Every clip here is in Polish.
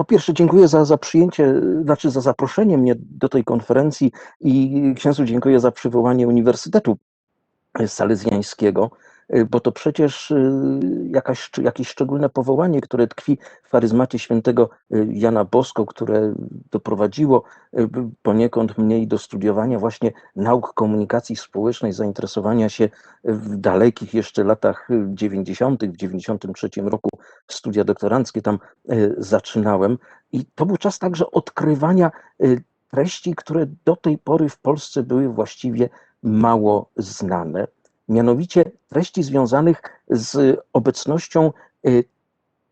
po pierwsze dziękuję za, za przyjęcie, znaczy za zaproszenie mnie do tej konferencji i księdzu dziękuję za przywołanie Uniwersytetu Salezjańskiego. Y, bo to przecież y, jakaś, jakieś szczególne powołanie, które tkwi w charyzmacie świętego y, Jana Bosko, które doprowadziło poniekąd mniej do studiowania właśnie nauk komunikacji społecznej, zainteresowania się w dalekich jeszcze latach 90., w 93 roku studia doktoranckie tam zaczynałem. I to był czas także odkrywania treści, które do tej pory w Polsce były właściwie mało znane mianowicie treści związanych z obecnością y,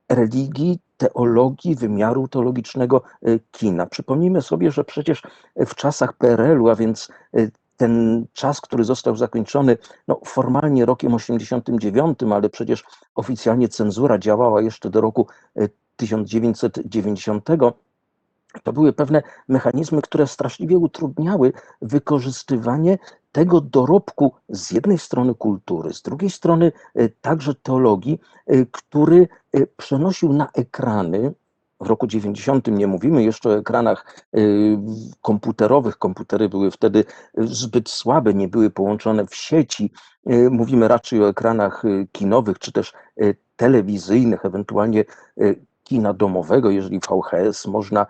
religii, teologii, wymiaru teologicznego y, kina. Przypomnijmy sobie, że przecież w czasach PRL-u, a więc y, ten czas, który został zakończony no, formalnie rokiem 89, ale przecież oficjalnie cenzura działała jeszcze do roku 1990, to były pewne mechanizmy, które straszliwie utrudniały wykorzystywanie tego dorobku z jednej strony kultury, z drugiej strony e, także teologii, e, który e, przenosił na ekrany. W roku 90 nie mówimy jeszcze o ekranach komputerowych. Komputery były wtedy zbyt słabe, nie były połączone w sieci. Mówimy raczej o ekranach kinowych czy też telewizyjnych, ewentualnie kina domowego, jeżeli VHS można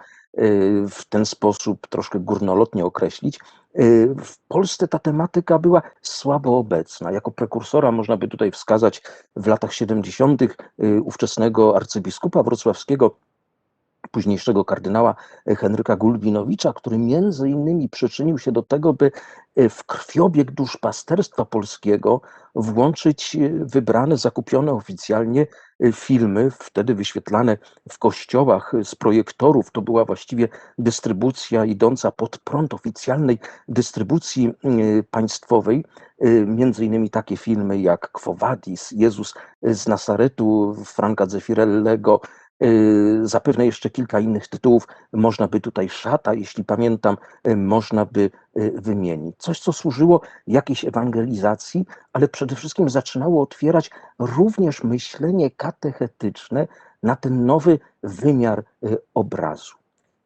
w ten sposób troszkę górnolotnie określić. W Polsce ta tematyka była słabo obecna. Jako prekursora można by tutaj wskazać w latach 70. ówczesnego arcybiskupa wrocławskiego późniejszego kardynała Henryka Gulbinowicza, który między innymi przyczynił się do tego, by e, w krwiobieg duszpasterstwa polskiego włączyć e, wybrane, zakupione oficjalnie e, filmy, wtedy wyświetlane w kościołach z projektorów. To była właściwie dystrybucja idąca pod prąd oficjalnej dystrybucji państwowej. Między innymi takie filmy jak Quo Vadis, Jezus z Nazaretu, Franka Zeffirellego, zapewne jeszcze kilka innych tytułów można by tutaj szata, jeśli pamiętam, y, można by y, wymienić. Coś, co służyło jakiejś ewangelizacji, ale przede wszystkim zaczynało otwierać również myślenie katechetyczne na ten nowy wymiar obrazu.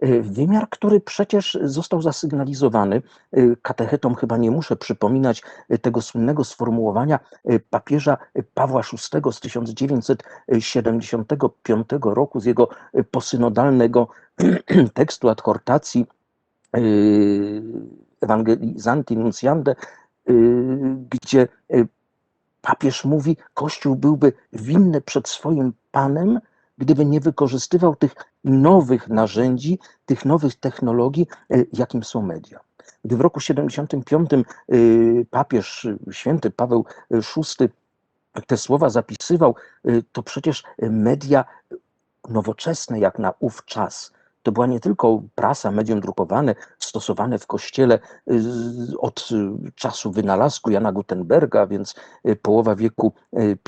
Y, wymiar, który przecież został zasygnalizowany. Y, katechetom chyba nie muszę przypominać y, tego słynnego sformułowania papieża Pawła VI z 1975 roku, z jego posynodalnego tekstu adhortacji Evangelizanti Nunciande, gdzie papież mówi, Kościół byłby winny przed swoim Panem, gdyby nie wykorzystywał tych nowych narzędzi, tych nowych technologii, e, jakim są media. Gdy w roku 75 e, papież święty Paweł VI te słowa zapisywał, e, to przecież media nowoczesne jak na ów czas, to była nie tylko prasa, medium drukowane, stosowane w kościele y, od czasu wynalazku Jana Gutenberga, więc y, połowa wieku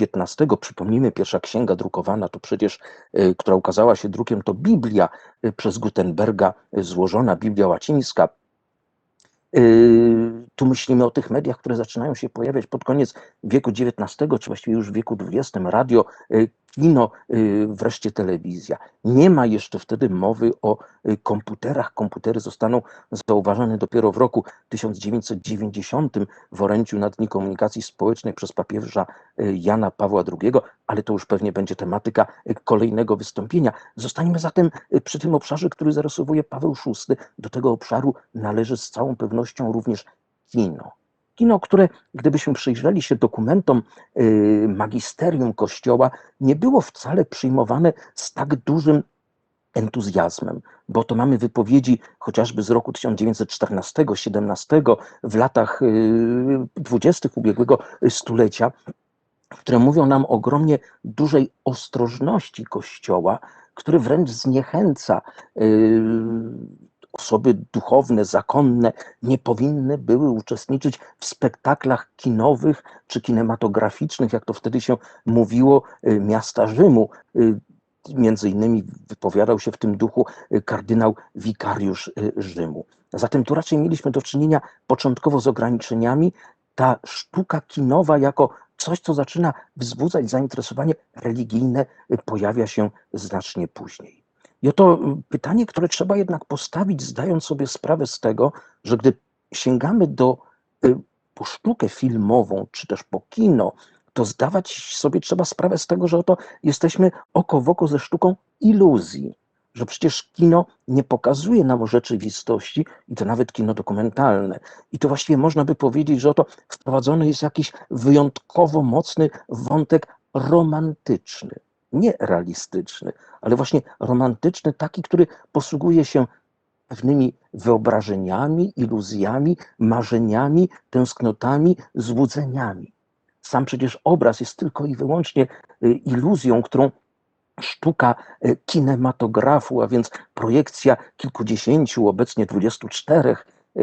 XV. Przypomnijmy, pierwsza księga drukowana, to przecież, y, która ukazała się drukiem, to Biblia przez Gutenberga złożona, Biblia łacińska. Tu myślimy o tych mediach, które zaczynają się pojawiać pod koniec wieku XIX, czy właściwie już w wieku XX. Radio, kino, y, wreszcie telewizja. Nie ma jeszcze wtedy mowy o y, komputerach. Komputery zostaną zauważone dopiero w roku 1990 w orędziu na Dni Komunikacji Społecznej przez papieża y, Jana Pawła II, ale to już pewnie będzie tematyka kolejnego wystąpienia. Zostaniemy zatem przy tym obszarze, który zarysowuje Paweł VI. Do tego obszaru należy z całą pewnością również kino. Kino, które, gdybyśmy przyjrzeli się dokumentom y, magisterium Kościoła, nie było wcale przyjmowane z tak dużym entuzjazmem, bo to mamy wypowiedzi chociażby z roku 1914-17, w latach y, dwudziestych ubiegłego stulecia, które mówią nam o ogromnie dużej ostrożności Kościoła, który wręcz zniechęca y, osoby duchowne, zakonne nie powinny były uczestniczyć w spektaklach kinowych czy kinematograficznych, jak to wtedy się mówiło, y, miasta Rzymu. Y, między innymi wypowiadał się w tym duchu y, kardynał wikariusz Rzymu. Zatem tu raczej mieliśmy do czynienia początkowo z ograniczeniami. Ta sztuka kinowa jako coś, co zaczyna wzbudzać zainteresowanie religijne, pojawia się znacznie później. I oto pytanie, które trzeba jednak postawić, zdając sobie sprawę z tego, że gdy sięgamy do y, po sztukę filmową, czy też po kino, to zdawać sobie trzeba sprawę z tego, że oto jesteśmy oko w oko ze sztuką iluzji, że przecież kino nie pokazuje nam rzeczywistości, i to nawet kino dokumentalne. I to właściwie można by powiedzieć, że oto wprowadzony jest jakiś wyjątkowo mocny wątek romantyczny, nie realistyczny, ale właśnie romantyczny, taki, który posługuje się pewnymi wyobrażeniami, iluzjami, marzeniami, tęsknotami, złudzeniami. Sam przecież obraz jest tylko i wyłącznie y, iluzją, którą sztuka y, kinematografu, a więc projekcja kilkudziesięciu, obecnie 24 y,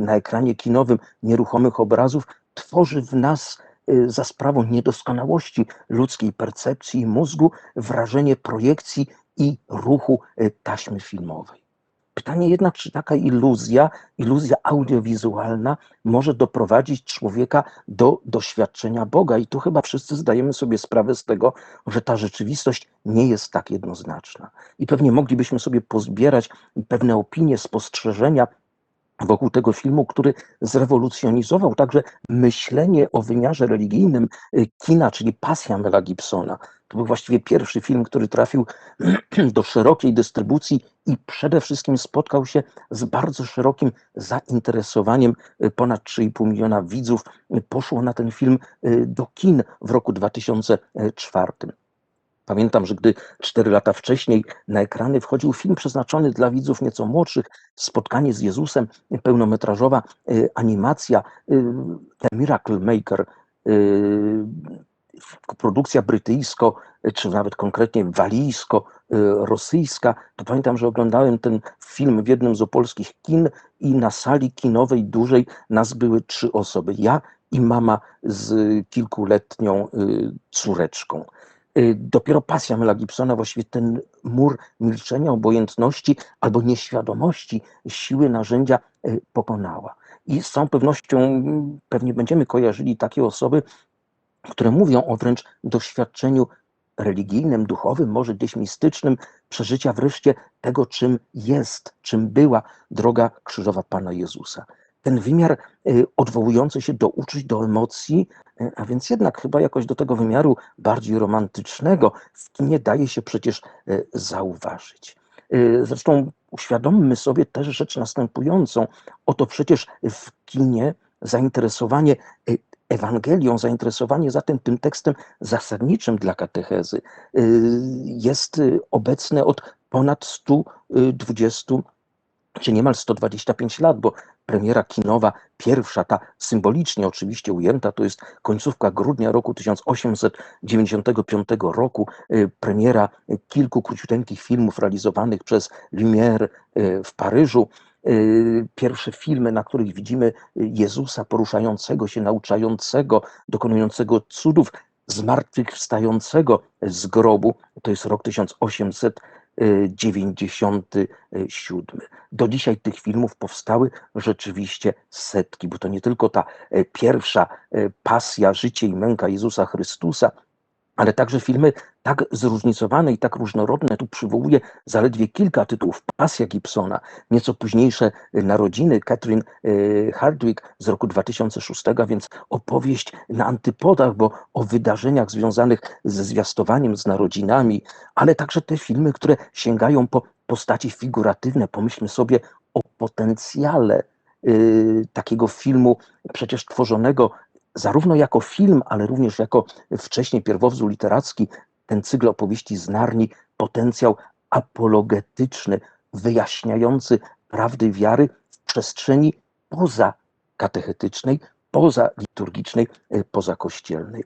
na ekranie kinowym nieruchomych obrazów, tworzy w nas za sprawą niedoskonałości ludzkiej percepcji i mózgu wrażenie projekcji i ruchu taśmy filmowej. Pytanie jednak, czy taka iluzja, iluzja audiowizualna może doprowadzić człowieka do doświadczenia Boga. I tu chyba wszyscy zdajemy sobie sprawę z tego, że ta rzeczywistość nie jest tak jednoznaczna. I pewnie moglibyśmy sobie pozbierać pewne opinie, spostrzeżenia wokół tego filmu, który zrewolucjonizował także myślenie o wymiarze religijnym y, kina, czyli Pasja Mela Gibsona. To był właściwie pierwszy film, który trafił do szerokiej dystrybucji i przede wszystkim spotkał się z bardzo szerokim zainteresowaniem. Y, ponad 3,5 miliona widzów y, poszło na ten film do kin w roku 2004. Pamiętam, że gdy cztery lata wcześniej na ekrany wchodził film przeznaczony dla widzów nieco młodszych, Spotkanie z Jezusem, pełnometrażowa y, animacja y, The Miracle Maker, y, produkcja brytyjsko, czy nawet konkretnie walijsko-rosyjska, to pamiętam, że oglądałem ten film w jednym z opolskich kin i na sali kinowej dużej nas były trzy osoby. Ja i mama z kilkuletnią córeczką. Y, dopiero pasja Mela Gibsona, właściwie ten mur milczenia, obojętności albo nieświadomości siły narzędzia y, pokonała. I z całą pewnością pewnie będziemy kojarzyli takie osoby, które mówią o wręcz doświadczeniu religijnym, duchowym, może gdzieś mistycznym, przeżycia wreszcie tego, czym jest, czym była droga krzyżowa Pana Jezusa ten wymiar y, odwołujący się do uczuć, do emocji, y, a więc jednak chyba jakoś do tego wymiaru bardziej romantycznego w kinie daje się przecież y, zauważyć. Zresztą uświadommy sobie też rzecz następującą. Oto przecież w kinie zainteresowanie Ewangelią, zainteresowanie zatem tym tekstem zasadniczym dla katechezy jest obecne od ponad 120 czy niemal 125 lat, bo premiera kinowa, pierwsza, ta symbolicznie oczywiście ujęta, to jest końcówka grudnia roku 1895 roku, y, premiera kilku króciuteńkich filmów realizowanych przez Lumière y, w Paryżu. Y, pierwsze filmy, na których widzimy Jezusa poruszającego się, nauczającego, dokonującego cudów, zmartwychwstającego z grobu, to jest rok 1800 97. Do dzisiaj tych filmów powstały rzeczywiście setki, bo to nie tylko ta e, pierwsza e, pasja, życie i męka Jezusa Chrystusa, ale także filmy tak zróżnicowane i tak różnorodne. Tu przywołuję zaledwie kilka tytułów. Pasja Gibsona, nieco późniejsze Narodziny Catherine e, Hardwick z roku 2006, więc opowieść na antypodach, bo o wydarzeniach związanych ze zwiastowaniem, z narodzinami, ale także te filmy, które sięgają po postaci figuratywne. Pomyślmy sobie o potencjale y, takiego filmu przecież tworzonego zarówno jako film, ale również jako wcześniej pierwowzór literacki, ten cykl opowieści z Narni, potencjał apologetyczny, wyjaśniający prawdy wiary w przestrzeni poza katechetycznej, poza liturgicznej, e, poza kościelnej.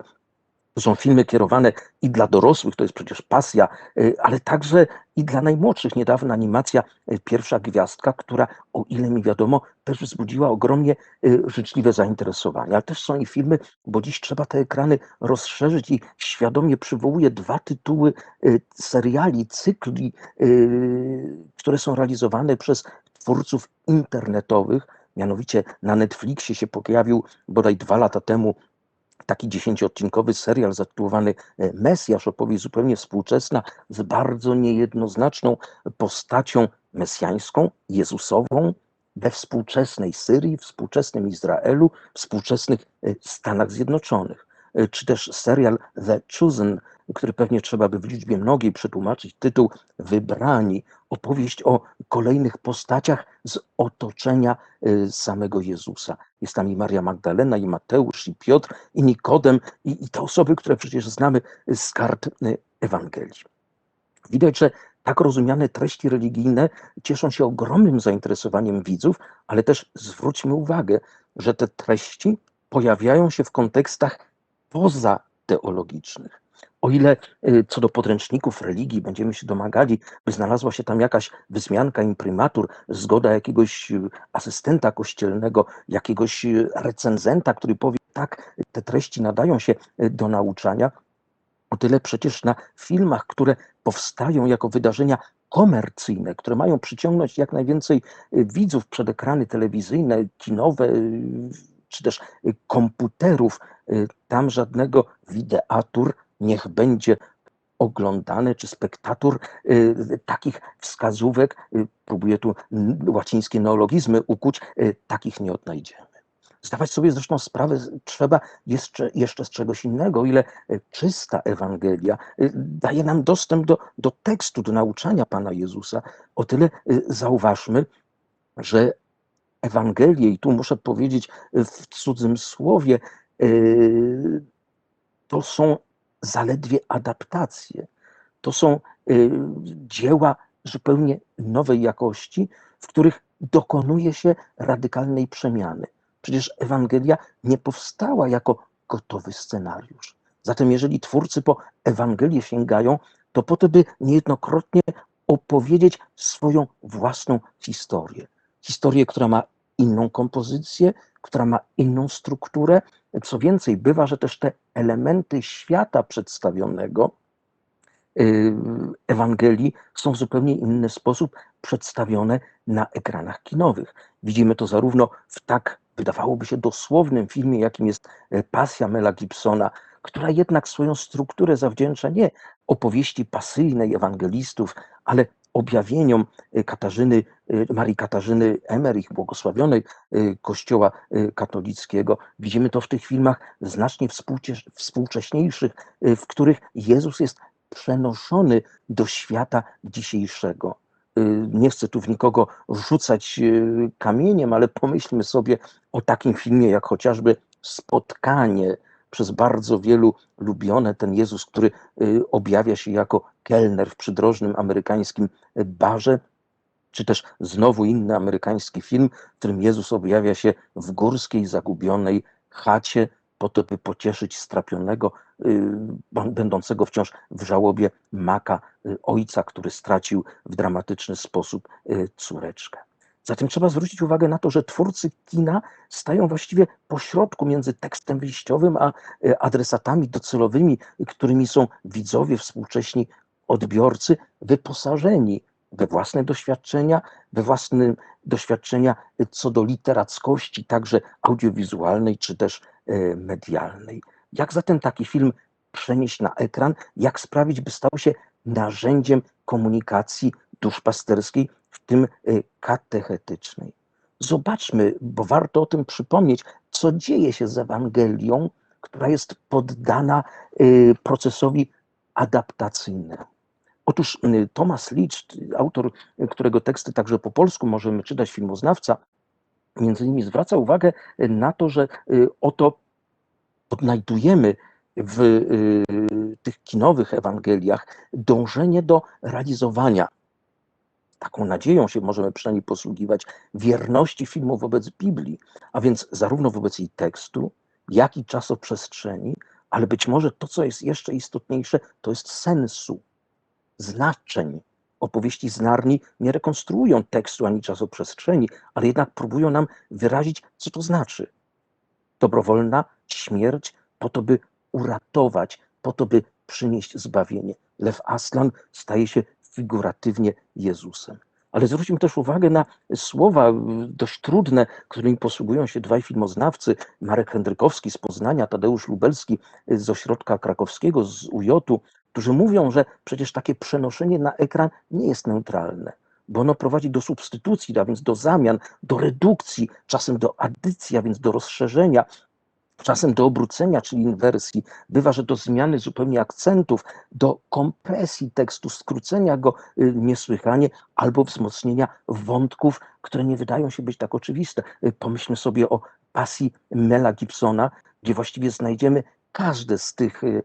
To są filmy kierowane i dla dorosłych, to jest przecież pasja, y, ale także i dla najmłodszych. Niedawna animacja y, Pierwsza Gwiazdka, która, o ile mi wiadomo, też wzbudziła ogromnie y, życzliwe zainteresowanie. Ale też są i filmy, bo dziś trzeba te ekrany rozszerzyć i świadomie przywołuję dwa tytuły seriali, cykli, które są realizowane przez twórców internetowych. Mianowicie na Netflixie się pojawił bodaj dwa lata temu taki dziesięcioodcinkowy serial zatytułowany e, Mesjasz, opowieść zupełnie współczesna, z bardzo niejednoznaczną postacią mesjańską, Jezusową, we współczesnej Syrii, współczesnym Izraelu, współczesnych e, Stanach Zjednoczonych. E, czy też serial The Chosen, który pewnie trzeba by w liczbie mnogiej przetłumaczyć, tytuł Wybrani, opowieść o kolejnych postaciach z otoczenia e, samego Jezusa. Jest tam i Maria Magdalena, i Mateusz, i Piotr, i Nikodem, i, i te osoby, które przecież znamy z kart Ewangelii. Widać, że tak rozumiane treści religijne cieszą się ogromnym zainteresowaniem widzów, ale też zwróćmy uwagę, że te treści pojawiają się w kontekstach pozateologicznych. O ile y, co do podręczników religii będziemy się domagali, by znalazła się tam jakaś wzmianka, imprimatur, zgoda jakiegoś y, asystenta kościelnego, jakiegoś y, recenzenta, który powie, tak, te treści nadają się do nauczania, o tyle przecież na filmach, które powstają jako wydarzenia komercyjne, które mają przyciągnąć jak najwięcej widzów przed ekrany telewizyjne, kinowe, czy też komputerów, tam żadnego wideatur niech będzie oglądany, czy spektator takich wskazówek, próbuję tu łacińskie neologizmy ukuć, takich nie odnajdziemy. Zdawać sobie zresztą sprawę trzeba jeszcze, jeszcze z czegoś innego, ile czysta Ewangelia daje nam dostęp do, do tekstu, do nauczania Pana Jezusa, o tyle zauważmy, że Ewangelię, i tu muszę powiedzieć w cudzym słowie, to są zaledwie adaptacje. To są dzieła zupełnie nowej jakości, w których dokonuje się radykalnej przemiany. Przecież Ewangelia nie powstała jako gotowy scenariusz. Zatem, jeżeli twórcy po Ewangelię sięgają, to po to, by niejednokrotnie opowiedzieć swoją własną historię. Historię, która ma inną kompozycję, która ma inną strukturę. Co więcej, bywa, że też te elementy świata przedstawionego y, Ewangelii są w zupełnie inny sposób przedstawione na ekranach kinowych. Widzimy to zarówno w tak, wydawałoby się, dosłownym filmie, jakim jest e, Pasja Mela Gibsona, która jednak swoją strukturę zawdzięcza nie opowieści pasyjnej ewangelistów, ale objawieniom y, Katarzyny, y, Marii Katarzyny Emerich, błogosławionej y, Kościoła katolickiego. Widzimy to w tych filmach znacznie współcześniejszych, w których Jezus jest przenoszony do świata dzisiejszego. Nie chcę tu w nikogo rzucać kamieniem, ale pomyślmy sobie o takim filmie jak chociażby Spotkanie przez bardzo wielu lubione, ten Jezus, który y, objawia się jako kelner w przydrożnym amerykańskim barze, czy też znowu inny amerykański film, w którym Jezus objawia się w górskiej, zagubionej chacie, po to, by pocieszyć strapionego, y, będącego wciąż w żałobie maka y, ojca, który stracił w dramatyczny sposób córeczkę. Zatem trzeba zwrócić uwagę na to, że twórcy kina stają właściwie pośrodku między tekstem wyjściowym a e, adresatami docelowymi, którymi są widzowie, współcześni odbiorcy, wyposażeni we własne doświadczenia, we własne doświadczenia co do literackości, także audiowizualnej czy też e, medialnej. Jak zatem taki film przenieść na ekran? Jak sprawić, by stał się narzędziem komunikacji duszpasterskiej tym y, katechetycznej. Zobaczmy, bo warto o tym przypomnieć, co dzieje się z Ewangelią, która jest poddana y, procesowi adaptacyjnemu. Otóż y, Thomas Leach, autor, którego teksty także po polsku możemy czytać, filmoznawca, między innymi zwraca uwagę na to, że oto odnajdujemy w tych kinowych Ewangeliach dążenie do realizowania taką nadzieją się możemy przynajmniej posługiwać, wierności filmu wobec Biblii, a więc zarówno wobec jej tekstu, jak i czasoprzestrzeni, ale być może to, co jest jeszcze istotniejsze, to jest sensu, znaczeń. Opowieści z Narni nie rekonstruują tekstu ani czasoprzestrzeni, ale jednak próbują nam wyrazić, co to znaczy. Dobrowolna śmierć po to, by uratować, po to, by przynieść zbawienie. Lew Aslan staje się figuratywnie Jezusem. ale zwróćmy też uwagę na słowa dość trudne, którymi posługują się dwaj filmoznawcy, Marek Hendrykowski z Poznania, Tadeusz Lubelski z Ośrodka Krakowskiego, z UJ-u, którzy mówią, że przecież takie przenoszenie na ekran nie jest neutralne, bo ono prowadzi do substytucji, a więc do zamian, do redukcji, czasem do adycji, a więc do rozszerzenia, czasem do obrócenia, czyli inwersji. Bywa, że do zmiany zupełnie akcentów, do kompresji tekstu, skrócenia go y, niesłychanie albo wzmocnienia wątków, które nie wydają się być tak oczywiste. Y, pomyślmy sobie o pasji Mela Gibsona, gdzie właściwie znajdziemy każde z tych y,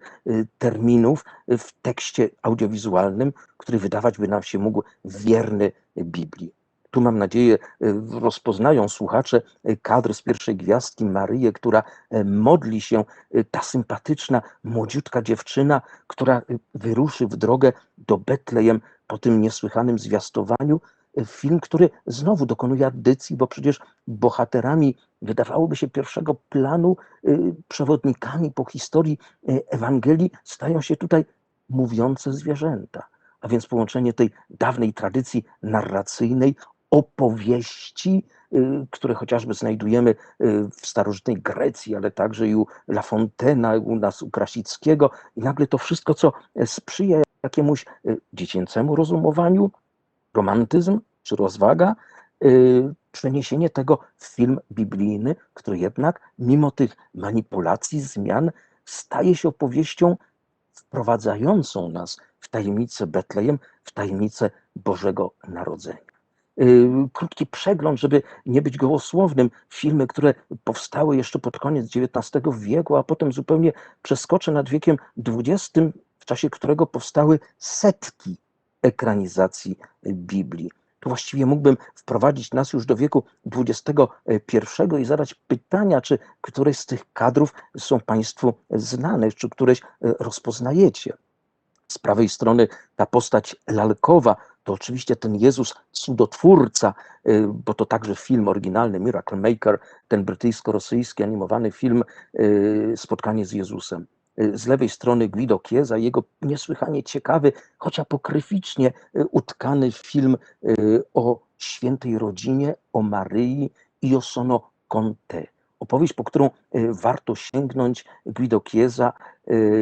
terminów w tekście audiowizualnym, który wydawać by nam się mógł wierny Biblii. Tu mam nadzieję, e, rozpoznają słuchacze e, kadr z pierwszej gwiazdki Maryję, która e, modli się, ta sympatyczna, młodziutka dziewczyna, która wyruszy w drogę do Betlejem po tym niesłychanym zwiastowaniu. Film, który znowu dokonuje addycji, bo przecież bohaterami wydawałoby się pierwszego planu, przewodnikami po historii Ewangelii stają się tutaj mówiące zwierzęta a więc połączenie tej dawnej tradycji narracyjnej opowieści, y, które chociażby znajdujemy y, w starożytnej Grecji, ale także i u La Fontena, u nas u Krasickiego. I nagle to wszystko, co sprzyja jakiemuś y, dziecięcemu rozumowaniu, romantyzm czy rozwaga, przeniesienie tego w film biblijny, który jednak mimo tych manipulacji, zmian staje się opowieścią wprowadzającą nas w tajemnicę Betlejem, w tajemnicę Bożego Narodzenia. Y, krótki przegląd, żeby nie być gołosłownym. Filmy, które powstały jeszcze pod koniec XIX wieku, a potem zupełnie przeskoczę nad wiekiem XX, w czasie którego powstały setki ekranizacji Biblii. Tu właściwie mógłbym wprowadzić nas już do wieku XXI i zadać pytania, czy któreś z tych kadrów są Państwu znane, czy któreś rozpoznajecie. Z prawej strony ta postać lalkowa, to oczywiście ten Jezus cudotwórca, y, bo to także film oryginalny Miracle Maker, ten brytyjsko-rosyjski animowany film y, Spotkanie z Jezusem. Y, z lewej strony Guido Chiesa, jego niesłychanie ciekawy, choć apokryficznie utkany film o świętej rodzinie, o Maryi i o Sono Conte. Opowieść, po którą warto sięgnąć, Guido Chiesa,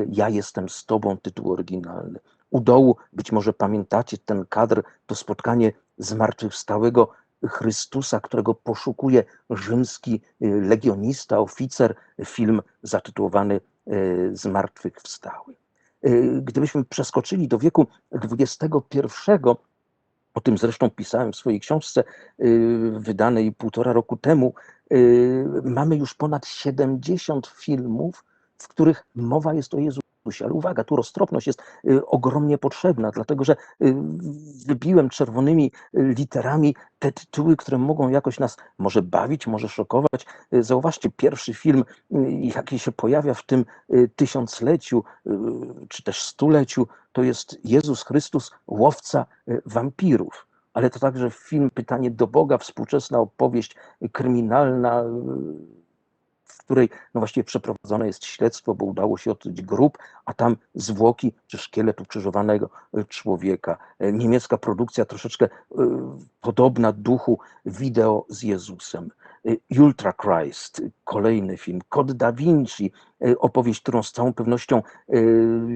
Ja jestem z Tobą, tytuł oryginalny u dołu, być może pamiętacie ten kadr, to spotkanie zmartwychwstałego Chrystusa, którego poszukuje rzymski y, legionista, oficer, film zatytułowany y, Zmartwychwstały. Y, gdybyśmy przeskoczyli do wieku XXI, o tym zresztą pisałem w swojej książce wydanej półtora roku temu, mamy już ponad 70 filmów, w których mowa jest o Jezusie ale uwaga, tu roztropność jest y, ogromnie potrzebna, dlatego że y, wybiłem czerwonymi literami te tytuły, które mogą jakoś nas może bawić, może szokować. Zauważcie, pierwszy film, jaki się pojawia w tym tysiącleciu, czy też stuleciu, to jest Jezus Chrystus, łowca wampirów ale to także film Pytanie do Boga, współczesna opowieść kryminalna, której no właściwie przeprowadzone jest śledztwo, bo udało się odkryć grób, a tam zwłoki czy szkielet ukrzyżowanego e, człowieka. E, niemiecka produkcja troszeczkę podobna duchu wideo z Jezusem. Ultra Christ, kolejny film, Kod da Vinci, opowieść, którą z całą pewnością,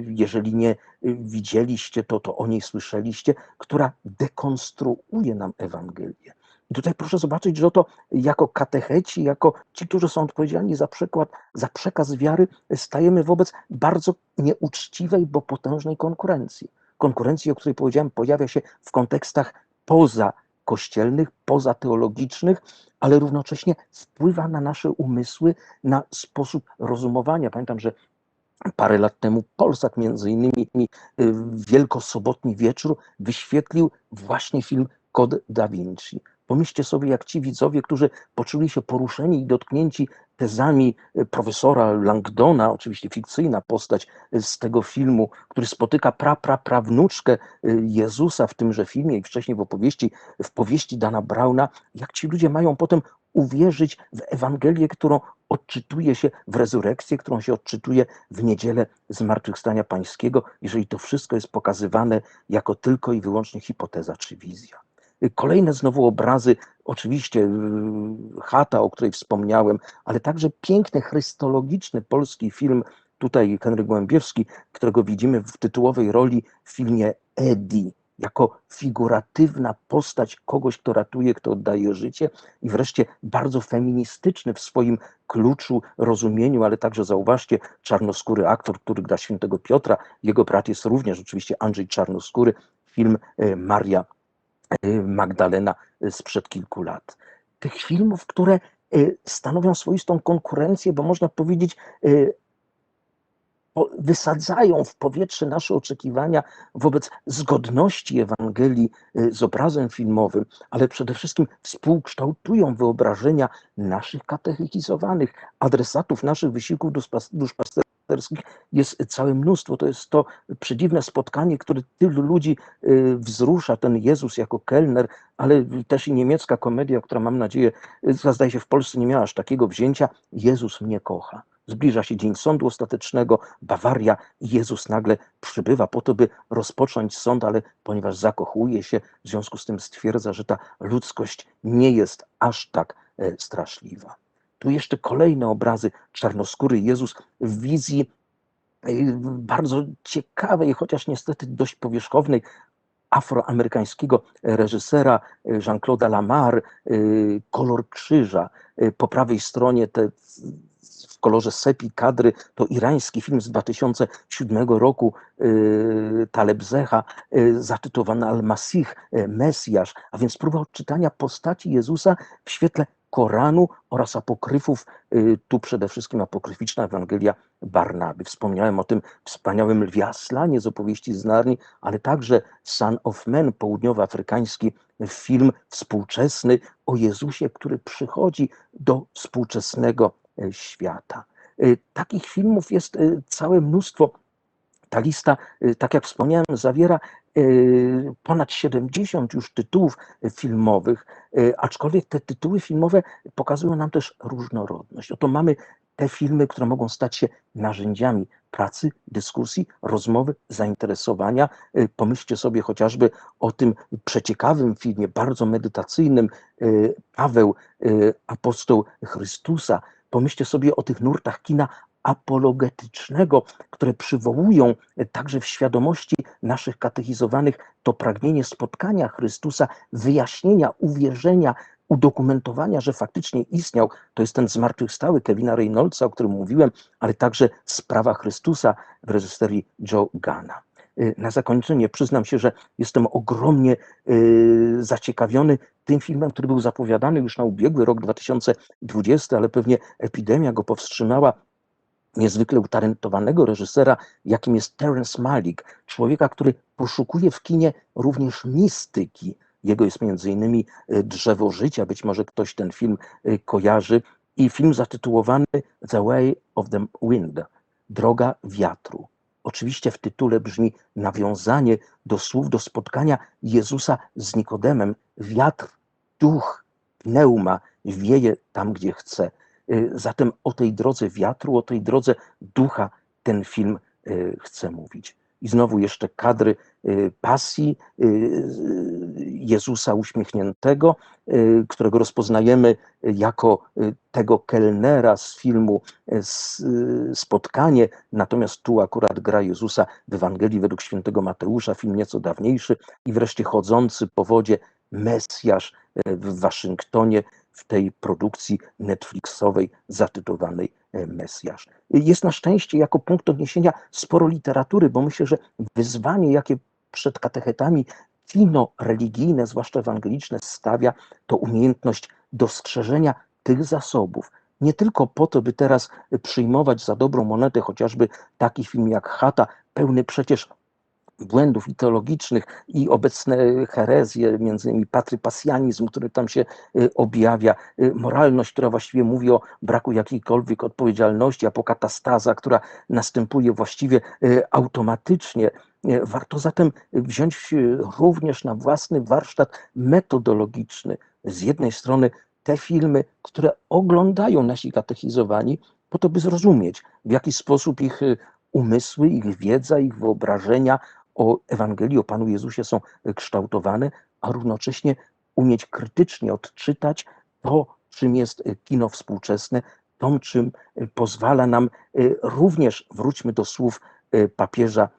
jeżeli nie widzieliście, to, to o niej słyszeliście, która dekonstruuje nam Ewangelię. I tutaj proszę zobaczyć, że oto jako katecheci, jako ci, którzy są odpowiedzialni za przykład, za przekaz wiary, stajemy wobec bardzo nieuczciwej, bo potężnej konkurencji. Konkurencji, o której powiedziałem, pojawia się w kontekstach poza kościelnych, poza teologicznych, ale równocześnie wpływa na nasze umysły, na sposób rozumowania. Pamiętam, że parę lat temu Polsat między innymi y, wielkosobotni wieczór wyświetlił właśnie film Kod da Vinci. Pomyślcie sobie, jak ci widzowie, którzy poczuli się poruszeni i dotknięci tezami e, profesora Langdona, oczywiście fikcyjna postać e, z tego filmu, który spotyka pra, pra, prawnuczkę e, Jezusa w tymże filmie i wcześniej w opowieści, w powieści Dana Brauna, jak ci ludzie mają potem uwierzyć w Ewangelię, którą odczytuje się w rezurekcję, którą się odczytuje w niedzielę Zmartwychwstania Pańskiego, jeżeli to wszystko jest pokazywane jako tylko i wyłącznie hipoteza czy wizja. Kolejne znowu obrazy, oczywiście chata, o której wspomniałem, ale także piękny, chrystologiczny polski film, tutaj Henryk Głębiewski, którego widzimy w tytułowej roli w filmie Eddie jako figuratywna postać kogoś, kto ratuje, kto oddaje życie i wreszcie bardzo feministyczny w swoim kluczu, rozumieniu, ale także zauważcie, czarnoskóry aktor, który gra świętego Piotra, jego brat jest również oczywiście Andrzej Czarnoskóry, film e, Maria Magdalena sprzed kilku lat. Tych filmów, które e, stanowią swoistą konkurencję, bo można powiedzieć, wysadzają w powietrze nasze oczekiwania wobec zgodności Ewangelii y, z obrazem filmowym, ale przede wszystkim współkształtują wyobrażenia naszych katechizowanych, adresatów naszych wysiłków duszpasterskich jest całe mnóstwo. To jest to przedziwne spotkanie, które tylu ludzi y, wzrusza, ten Jezus jako kelner, ale też i niemiecka komedia, która mam nadzieję, y, zdaje się w Polsce nie miała aż takiego wzięcia, Jezus mnie kocha. Zbliża się dzień sądu ostatecznego, Bawaria Jezus nagle przybywa po to, by rozpocząć sąd, ale ponieważ zakochuje się, w związku z tym stwierdza, że ta ludzkość nie jest aż tak e, straszliwa. Tu jeszcze kolejne obrazy czarnoskóry Jezus w wizji e, bardzo ciekawej, chociaż niestety dość powierzchownej, afroamerykańskiego reżysera e, Jean-Claude'a Lamar, kolor krzyża. Po prawej stronie te kolorze sepi kadry, to irański film z 2007 roku Taleb Zecha, zatytułowany Al-Masih, Mesjasz, a więc próba odczytania postaci Jezusa w świetle Koranu oraz apokryfów, tu przede wszystkim apokryficzna Ewangelia Barnaby. Wspomniałem o tym wspaniałym Lwie Aslanie z opowieści z Narni, ale także Son of Man, południowoafrykański film współczesny o Jezusie, który przychodzi do współczesnego E, świata. E, takich filmów jest e, całe mnóstwo. Ta lista, tak jak wspomniałem, zawiera ponad 70 już tytułów filmowych, aczkolwiek te tytuły filmowe pokazują nam też różnorodność. Oto mamy te filmy, które mogą stać się narzędziami pracy, dyskusji, rozmowy, zainteresowania. Pomyślcie sobie chociażby o tym przeciekawym filmie, bardzo medytacyjnym, Paweł, apostoł Chrystusa, Pomyślcie sobie o tych nurtach kina apologetycznego, które przywołują także w świadomości naszych katechizowanych to pragnienie spotkania Chrystusa, wyjaśnienia, uwierzenia, udokumentowania, że faktycznie istniał. To jest ten zmartwychwstały Kevina Reynoldsa, o którym mówiłem, ale także sprawa Chrystusa w reżyserii Joe Gana. Y, na zakończenie przyznam się, że jestem ogromnie y, zaciekawiony tym filmem, który był zapowiadany już na ubiegły rok 2020, ale pewnie epidemia go powstrzymała niezwykle utalentowanego reżysera, jakim jest Terence Malik, człowieka, który poszukuje w kinie również mistyki. Jego jest między innymi y, Drzewo Życia, być może ktoś ten film kojarzy, i film zatytułowany The Way of the Wind, Droga Wiatru. Oczywiście w tytule brzmi nawiązanie do słów, do spotkania Jezusa z Nikodemem. Wiatr, duch, pneuma wieje tam, gdzie chce. Y, zatem o tej drodze wiatru, o tej drodze ducha ten film y, chce mówić. I znowu jeszcze kadry y, pasji Jezusa uśmiechniętego, którego rozpoznajemy jako tego kelnera z filmu Spotkanie, natomiast tu akurat gra Jezusa w Ewangelii według świętego Mateusza, film nieco dawniejszy i wreszcie chodzący po wodzie Mesjasz w Waszyngtonie w tej produkcji Netflixowej zatytułowanej e, Mesjasz. Jest na szczęście jako punkt odniesienia sporo literatury, bo myślę, że wyzwanie, jakie przed katechetami kino religijne, zwłaszcza ewangeliczne, stawia, to umiejętność dostrzeżenia tych zasobów. Nie tylko po to, by teraz przyjmować za dobrą monetę chociażby taki film jak Chata, pełny przecież błędów i teologicznych i obecne herezje, między innymi patrypasjanizm, który tam się y, objawia, y, moralność, która właściwie mówi o braku jakiejkolwiek odpowiedzialności, apokatastaza, która następuje właściwie y, automatycznie. Warto zatem wziąć również na własny warsztat metodologiczny. Z jednej strony te filmy, które oglądają nasi katechizowani, po to, by zrozumieć, w jaki sposób ich umysły, ich wiedza, ich wyobrażenia o Ewangelii, o Panu Jezusie są kształtowane, a równocześnie umieć krytycznie odczytać to, czym jest y, kino współczesne, tą, czym y, pozwala nam również, wróćmy do słów papieża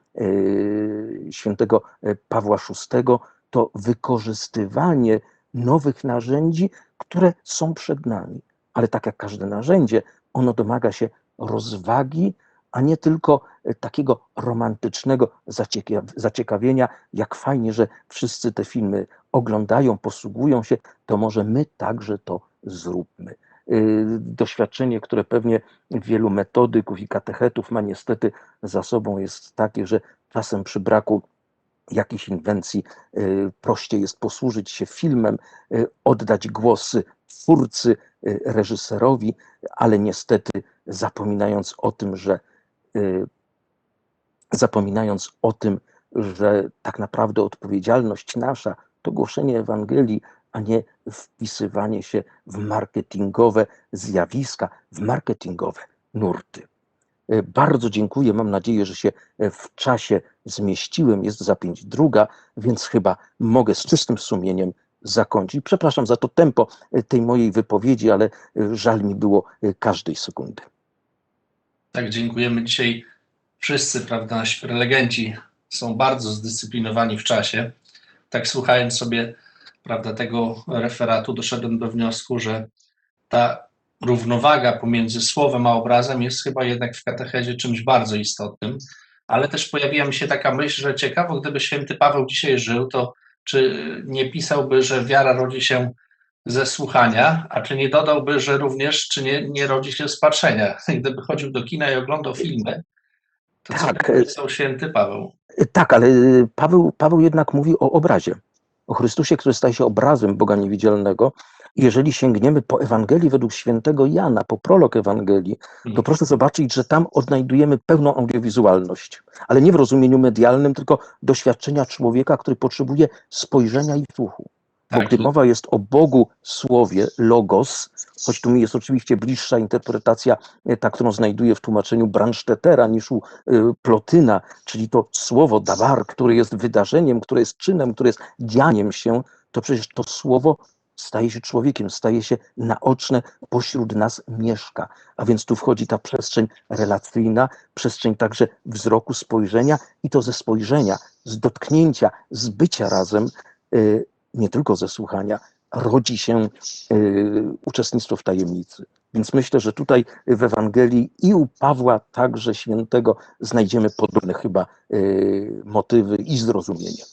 świętego Pawła VI, to wykorzystywanie nowych narzędzi, które są przed nami. Ale tak jak każde narzędzie, ono domaga się rozwagi, a nie tylko y, takiego romantycznego zacieka- zaciekawienia, jak fajnie, że wszyscy te filmy oglądają, posługują się, to może my także to zróbmy. Y, Doświadczenie, które pewnie wielu metodyków i katechetów ma niestety za sobą, jest takie, że czasem przy braku jakiejś inwencji y, prościej jest posłużyć się filmem, oddać głosy twórcy, reżyserowi, ale niestety zapominając o tym, że zapominając o tym, że tak naprawdę odpowiedzialność nasza to głoszenie Ewangelii, a nie wpisywanie się w marketingowe zjawiska, w marketingowe nurty. E, Bardzo dziękuję. Mam nadzieję, że się e, w czasie zmieściłem. Jest za pięć druga, więc chyba mogę z czystym sumieniem zakończyć. Przepraszam za to tempo tej mojej wypowiedzi, ale żal mi było każdej sekundy. Tak, dziękujemy dzisiaj. Wszyscy, prawda, nasi prelegenci są bardzo zdyscyplinowani w czasie. Tak słuchając sobie, prawda, tego referatu, doszedłem do wniosku, że ta równowaga pomiędzy słowem a obrazem jest chyba jednak w katechezie czymś bardzo istotnym, ale też pojawiła mi się taka myśl, że ciekawo, gdyby święty Paweł dzisiaj żył, to czy nie pisałby, że wiara rodzi się ze słuchania, a czy nie dodałby, że również, czy nie, nie rodzi się z patrzenia. Gdyby chodził do kina i oglądał filmy, to co Tak, by napisał święty Paweł? E, Tak, ale e, Paweł, Paweł jednak mówi o obrazie, o Chrystusie, który staje się obrazem Boga niewidzialnego. Jeżeli sięgniemy po Ewangelii według świętego Jana, po prolog Ewangelii, to Mhm. proszę zobaczyć, że tam odnajdujemy pełną audiowizualność, ale nie w rozumieniu medialnym, tylko doświadczenia człowieka, który potrzebuje spojrzenia i słuchu. Bo Tak, gdy mowa jest o Bogu Słowie, Logos, choć tu mi jest oczywiście bliższa interpretacja, e, ta, którą znajduję w tłumaczeniu Brandstättera niż u y, Plotyna, czyli to słowo davar, które jest wydarzeniem, które jest czynem, które jest dzianiem się, to przecież to słowo staje się człowiekiem, staje się naoczne, pośród nas mieszka. A więc tu wchodzi ta przestrzeń relacyjna, przestrzeń także wzroku, spojrzenia i to ze spojrzenia, z dotknięcia, z bycia razem, y, nie tylko ze słuchania, rodzi się y, uczestnictwo w tajemnicy. Więc myślę, że tutaj w Ewangelii i u Pawła także świętego znajdziemy podobne chyba y, motywy i zrozumienie.